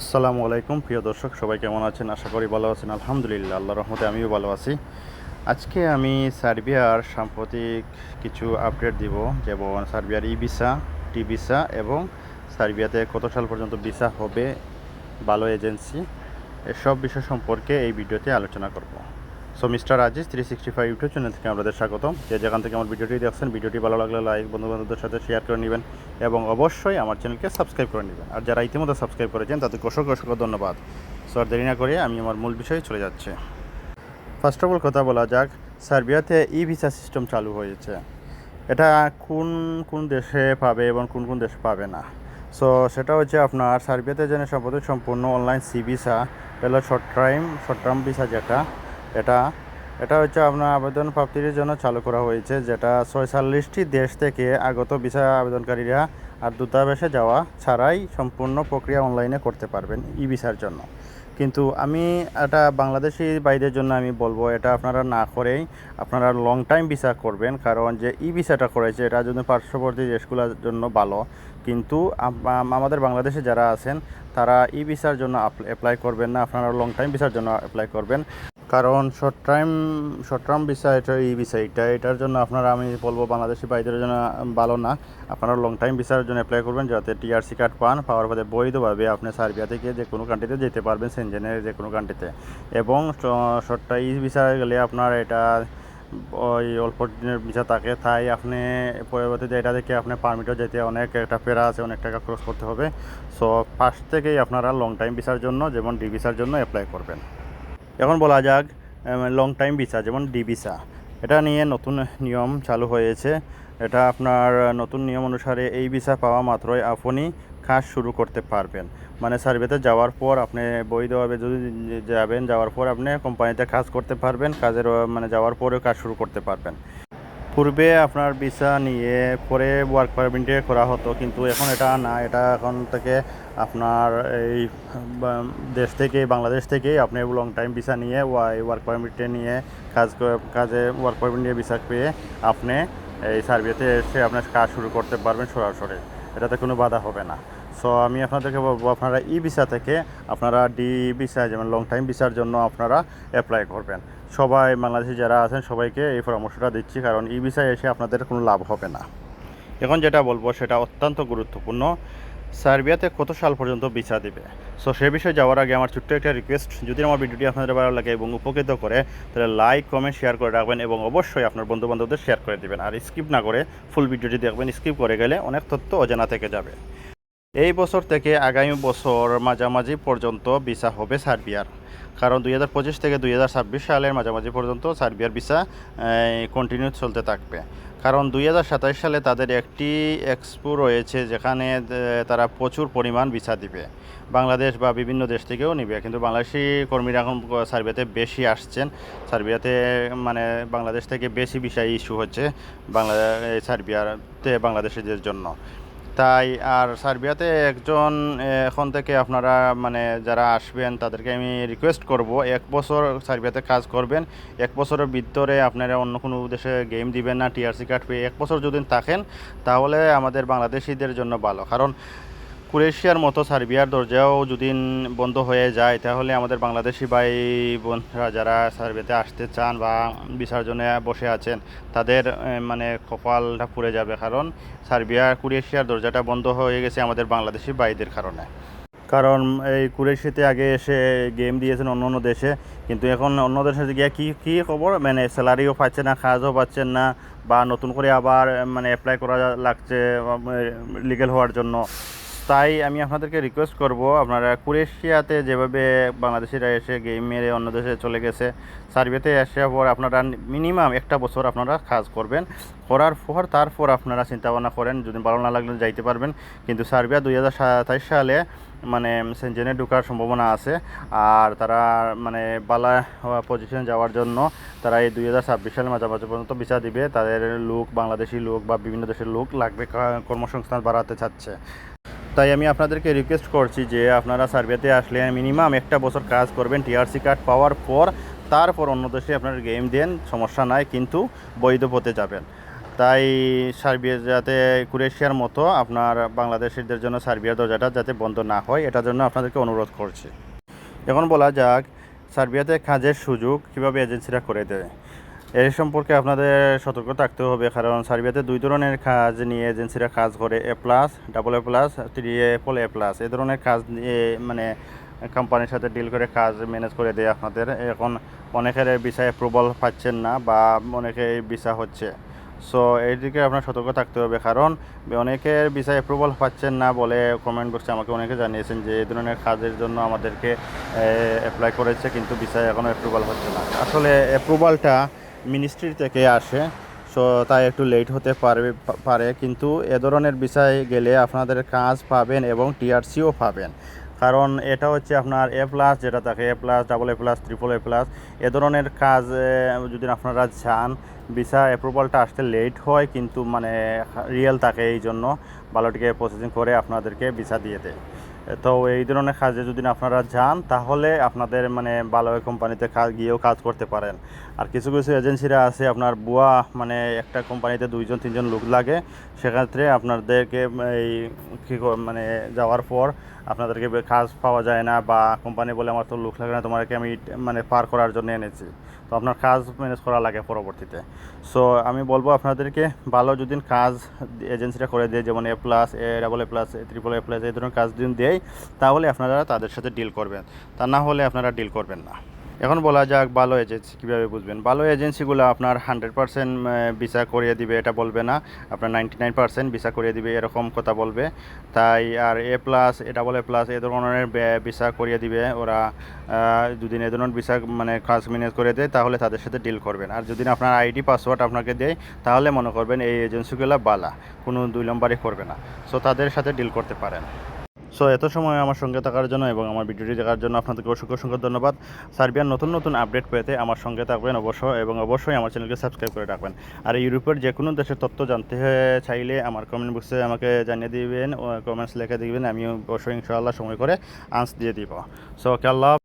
আসসালামু আলাইকুম, প্রিয় দর্শক, সবাই কেমন আছেন? আশা করি ভালো আছেন। আলহামদুলিল্লাহ আল্লাহ রহমতে আমিও ভালো আছি। আজকে আমি সার্বিয়ার সাম্প্রতিক কিছু আপডেট দিব, যেমন সার্বিয়ার ই ভিসা, টি ভিসা এবং সার্বিয়াতে কত সাল পর্যন্ত ভিসা হবে, ভালো এজেন্সি, এসব বিষয় সম্পর্কে এই ভিডিওতে আলোচনা করব। So mister Aziz three sixty five YouTube channel থেকে আপনাদের স্বাগতম। যে যেখান থেকে আমার ভিডিওটি দেখছেন, ভিডিওটি ভালো লাগলে লাইক বন্ধু বান্ধবদের সাথে শেয়ার করে নেবেন এবং অবশ্যই আমার চ্যানেলকে সাবস্ক্রাইব করে নেবেন। আর যারা ইতিমধ্যে সাবস্ক্রাইব করেছেন তাদেরকে অসংখ্য অসংখ্য ধন্যবাদ। সো আর দেরি না করে আমি আমার মূল বিষয়ে চলে যাচ্ছি। ফার্স্ট অফ অল কথা বলা যাক, সার্বিয়াতে ই ভিসা সিস্টেম চালু হয়েছে। এটা কোন কোন দেশে পাবে এবং কোন কোন দেশে পাবে না? সো সেটা হচ্ছে আপনার সার্বিয়াতে যেন সম্পদের সম্পূর্ণ অনলাইন সি ভিসা হলো short time short term visa যেটা এটা এটা হচ্ছে আপনার আবেদন প্রাপ্তির জন্য চালু করা হয়েছে, যেটা ছয়চল্লিশটি দেশ থেকে আগত ভিসা আবেদনকারীরা আর দূতাবাসে যাওয়া ছাড়াই সম্পূর্ণ প্রক্রিয়া অনলাইনে করতে পারবেন ই ভিসার জন্য। কিন্তু আমি এটা বাংলাদেশি বাইরের জন্য আমি বলব, এটা আপনারা না করেই আপনারা লং টাইম ভিসা করবেন, কারণ যে ই ভিসাটা করেছে, এটা যদি পার্শ্ববর্তী দেশগুলোর জন্য ভালো। কিন্তু আমাদের বাংলাদেশে যারা আছেন, তারা ই ভিসার জন্য অ্যাপ্লাই করবেন না, আপনারা লং টাইম ভিসার জন্য অ্যাপ্লাই করবেন। কারণ short time short term visa এটা ই ভিসা এটা, এটার জন্য আপনারা আমি বলব বাংলাদেশি বাইরের জন্য ভালো না। আপনারা লং টাইম ভিসার জন্য অ্যাপ্লাই করবেন যাতে টিআরসি কার্ড পান, পাওয়ার পরে বৈধভাবে আপনি সার্বিয়া থেকে যে কোনো কান্ট্রিতে যেতে পারবেন সেনজেনের যে কোনো কান্ট্রিতে এবং শর্ট টাইম ভিসা গেলে আপনার এটা, ওই অল্প দিনের ভিসা থাকে, তাই আপনি পরবর্তীতে এটা থেকে আপনি পারমিটও যেতে অনেক একটা পেরা আছে, অনেক টাকা খরচ করতে হবে। সো ফার্স্ট থেকেই আপনারা লং টাইম ভিসার জন্য, যেমন ডি ভিসার জন্য অ্যাপ্লাই করবেন। এখন বলা যাক লং টাইম ভিসা যেমন ডি ভিসা এটা নিয়ে নতুন নিয়ম চালু হয়েছে। এটা আপনার নতুন নিয়ম অনুসারে এই ভিসা পাওয়া মাত্রই আপনি কাজ শুরু করতে পারবেন। মানে সার্ভেতে যাওয়ার পর আপনি বৈধভাবে যদি যাবেন, যাওয়ার পর আপনি কোম্পানিতে কাজ করতে পারবেন। কাজের মানে যাওয়ার পরেও কাজ শুরু করতে পারবেন। পূর্বে আপনার ভিসা নিয়ে পরে ওয়ার্ক পারমিটে করা হতো, কিন্তু এখন এটা না, এটা এখন থেকে আপনার এই দেশ থেকে বাংলাদেশ থেকেই আপনি লং টাইম ভিসা নিয়ে ওয়ার্ক পারমিটে নিয়ে কাজ কাজে ওয়ার্ক পারমিট নিয়ে ভিসা পেয়ে আপনি এই সার্ভিসে এসে আপনার কাজ শুরু করতে পারবেন সরাসরি। এটাতে কোনো বাধা হবে না। সো আমি আপনাদেরকে বলব, আপনারা ই ভিসা থেকে আপনারা ডি ভিসা, যেমন লং টাইম ভিসার জন্য আপনারা অ্যাপ্লাই করবেন। সবাই বাংলাদেশি যারা আছেন, সবাইকে এই পরামর্শটা দিচ্ছি, কারণ ই ভিসায় এসে আপনাদের কোনো লাভ হবে না। এখন যেটা বলব, সেটা অত্যন্ত গুরুত্বপূর্ণ। সার্বিয়াতে কত সাল পর্যন্ত ভিসা দিবে? সো সে বিষয়ে যাওয়ার আগে আমার ছোট্ট একটা রিকোয়েস্ট যদি আমার ভিডিওটি আপনাদের ভালো লাগে এবং উপকৃত করে, তাহলে লাইক কমেন্ট শেয়ার করে রাখবেন এবং অবশ্যই আপনার বন্ধু বান্ধবদের শেয়ার করে দিবেন। আর স্কিপ না করে ফুল ভিডিওটি দেখবেন। স্কিপ করে গেলে অনেক তথ্য অজানা থেকে যাবে। এই বছর থেকে আগামী বছর মাঝামাঝি পর্যন্ত ভিসা হবে সার্বিয়ার। কারণ দুই হাজার পঁচিশ থেকে দুই হাজার ছাব্বিশ সালের মাঝামাঝি পর্যন্ত সার্বিয়ার ভিসা কন্টিনিউ চলতে থাকবে। কারণ দুই হাজার সাতাশ সালে তাদের একটি এক্সপো রয়েছে যেখানে তারা প্রচুর পরিমাণ ভিসা দিবে। বাংলাদেশ বা বিভিন্ন দেশ থেকেও নিবে। কিন্তু বাংলাদেশি কর্মীরা এখন সার্বিয়াতে বেশি আসছেন। সার্বিয়াতে মানে বাংলাদেশ থেকে বেশি ভিসা ইস্যু হচ্ছে বাংলা সার্বিয়াতে বাংলাদেশিদের জন্য। তাই আর সার্বিয়াতে একজন এখন থেকে আপনারা মানে যারা আসবেন, তাদেরকে আমি রিকোয়েস্ট করব, এক বছর সার্বিয়াতে কাজ করবেন, এক বছরের ভিতরে আপনারা অন্য কোনো দেশে গেম দিবেন না টিআরসি কার্ড পেয়ে এক বছর যদি থাকেন, তাহলে আমাদের বাংলাদেশিদের জন্য ভালো। কারণ ক্রোয়েশিয়ার মতো সার্বিয়ার দরজাও যদি বন্ধ হয়ে যায়, তাহলে আমাদের বাংলাদেশি ভাই বোনরা যারা সার্বিয়াতে আসতে চান বা বিসর্জনে বসে আছেন, তাদের মানে কপালটা পুড়ে যাবে। কারণ সার্বিয়া ক্রোয়েশিয়ার দরজাটা বন্ধ হয়ে গেছে আমাদের বাংলাদেশি ভাইদের কারণে। কারণ এই কুরেশিতে আগে এসে গেম দিয়েছেন অন্য অন্য দেশে, কিন্তু এখন অন্য দেশে গিয়ে কী কী খবর? মানে স্যালারিও পাচ্ছে না, কাজও পাচ্ছেন না, বা নতুন করে আবার মানে অ্যাপ্লাই করা লাগছে লিগেল হওয়ার জন্য। তাই আমি আপনাদেরকে রিকোয়েস্ট করব, আপনারা কুরেশিয়াতে যেভাবে বাংলাদেশিরা এসে গেম মেরে অন্য দেশে চলে গেছে, সার্বিয়াতে আসার পর আপনারা মিনিমাম একটা বছর আপনারা কাজ করবেন, করার পর তারপর আপনারা চিন্তা ভাবনা করেন, যদি ভালো না লাগলে যাইতে পারবেন। কিন্তু সার্বিয়া দুই হাজার সালে মানে সেনজেনে ঢোকার সম্ভাবনা আছে, আর তারা মানে বালা পজিশনে যাওয়ার জন্য তারা এই দুই হাজার ছাব্বিশ সালের মাঝামাঝি পর্যন্ত বিচার দিবে, তাদের লোক, বাংলাদেশি লোক বা বিভিন্ন দেশের লোক লাগবে কর্মসংস্থান বাড়াতে চাচ্ছে। তাই আমি আপনাদেরকে রিকোয়েস্ট করছি যে আপনারা সার্বিয়াতে আসলে মিনিমাম একটা বছর কাজ করবেন টিআরসি কার্ড পাওয়ার পর, তারপর অন্য দেশে আপনার গেম দেন, সমস্যা নাই, কিন্তু বৈধ পথে যাবেন। তাই সার্বিয়া যাতে ক্রোয়েশিয়ার মতো আপনার বাংলাদেশিদের জন্য সার্বিয়ার দরজাটা যাতে বন্ধ না হয়, এটার জন্য আপনাদেরকে অনুরোধ করছি। এখন বলা যাক সার্বিয়াতে কাজের সুযোগ কীভাবে এজেন্সিরা করে দেয়। এর সম্পর্কে আপনাদের সতর্ক থাকতে হবে, কারণ সার্বিয়াতে দুই ধরনের কাজ নিয়ে এজেন্সিরা কাজ করে, A plus, double A plus, three A plus A plus. এই ধরনের কাজ নিয়ে মানে কোম্পানির সাথে ডিল করে কাজ ম্যানেজ করে দেয় আপনাদের। এখন অনেকের ভিসা অ্যাপ্রুভাল পাচ্ছেন না বা অনেকে ভিসা হচ্ছে। সো এই দিকে আপনার সতর্ক থাকতে হবে, কারণ অনেকের ভিসা অ্যাপ্রুভাল পাচ্ছেন না বলে কমেন্ট বক্সে আমাকে অনেকে জানিয়েছেন যে এই ধরনের কাজের জন্য আমাদেরকে অ্যাপ্লাই করেছে, কিন্তু ভিসা এখনও অ্যাপ্রুভাল হচ্ছে না। আসলে অ্যাপ্রুভালটা মিনিস্ট্রি থেকে আসে সো তাই একটু লেট হতে পারবে, পারে। কিন্তু এ ধরনের বিষয়ে গেলে আপনাদের কাজ পাবেন এবং টিআরসিও পাবেন। কারণ এটা হচ্ছে আপনার এ প্লাস যেটা থাকে A plus double A plus triple A plus A ধরনের কাজ যদি আপনারা চান ভিসা অ্যাপ্রুভালটা আসতে লেট হয়, কিন্তু মানে রিয়েল থাকে এই জন্য। ভালোটিকে প্রসেসিং করে আপনাদেরকে ভিসা দিয়ে দেয়। তো এই ধরনের কাজে যদি আপনারা যান, তাহলে আপনাদের মানে ভালো কোম্পানিতে কাজ গিয়েও কাজ করতে পারেন। আর কিছু কিছু এজেন্সিরা আছে, আপনার বুয়া মানে একটা কোম্পানিতে দুইজন, তিনজন লোক লাগে। সেক্ষেত্রে আপনাদেরকে এই কী মানে যাওয়ার পর আপনাদেরকে কাজ পাওয়া যায় না বা কোম্পানি বলে আমার তো লোক লাগে না তোমাকে আমি মানে পার করার জন্য এনেছি। তো আপনার কাজ ম্যানেজ করা লাগে পরবর্তীতে। সো আমি বলব আপনাদেরকে, ভালো যদি কাজ এজেন্সিটা করে দেয়, যেমন A plus A double A plus A triple A plus এই ধরনের কাজ যদি দেয়, তাহলে আপনারা তাদের সাথে ডিল করবেন। তা না হলে আপনারা ডিল করবেন না। এখন বলা যাক ভালো এজেন্সি কীভাবে বুঝবেন। ভালো এজেন্সিগুলো আপনার হান্ড্রেড পার্সেন্ট ভিসা করিয়ে দিবে, এটা বলবে না। আপনার নাইনটি নাইন পার্সেন্ট ভিসা করিয়ে দিবে, এরকম কথা বলবে। তাই আর A plus A double A plus A ধরনের ভিসা করিয়ে দিবে। ওরা যদি এ ধরনের ভিসা মানে কাজ ম্যানেজ করে দেয়, তাহলে তাদের সাথে ডিল করবেন। আর যদি আপনার আইডি পাসওয়ার্ড আপনাকে দেয়, তাহলে মনে করবেন এই এজেন্সিগুলো বালা। কোনো দুই নম্বরই করবে না। সো তাদের সাথে ডিল করতে পারেন। সো এত সময় আমার সঙ্গে থাকার জন্য এবং আমার ভিডিওটি দেখার জন্য আপনাদেরকে অসংখ্য অসংখ্য ধন্যবাদ। সার্বিয়ার নতুন নতুন আপডেট পেতে আমার সঙ্গে থাকবেন অবশ্যই এবং অবশ্যই আমার চ্যানেলকে সাবস্ক্রাইব করে রাখবেন। আর ইউরোপের যে কোনো দেশের তথ্য জানতে চাইলে আমার কমেন্ট বক্সে আমাকে জানিয়ে দিবেন কমেন্টস লিখে দিবেন আমি অবশ্যই ইনশাআল্লাহ সময় করে আনস দিয়ে দিব। সো ওকে, আল্লাহ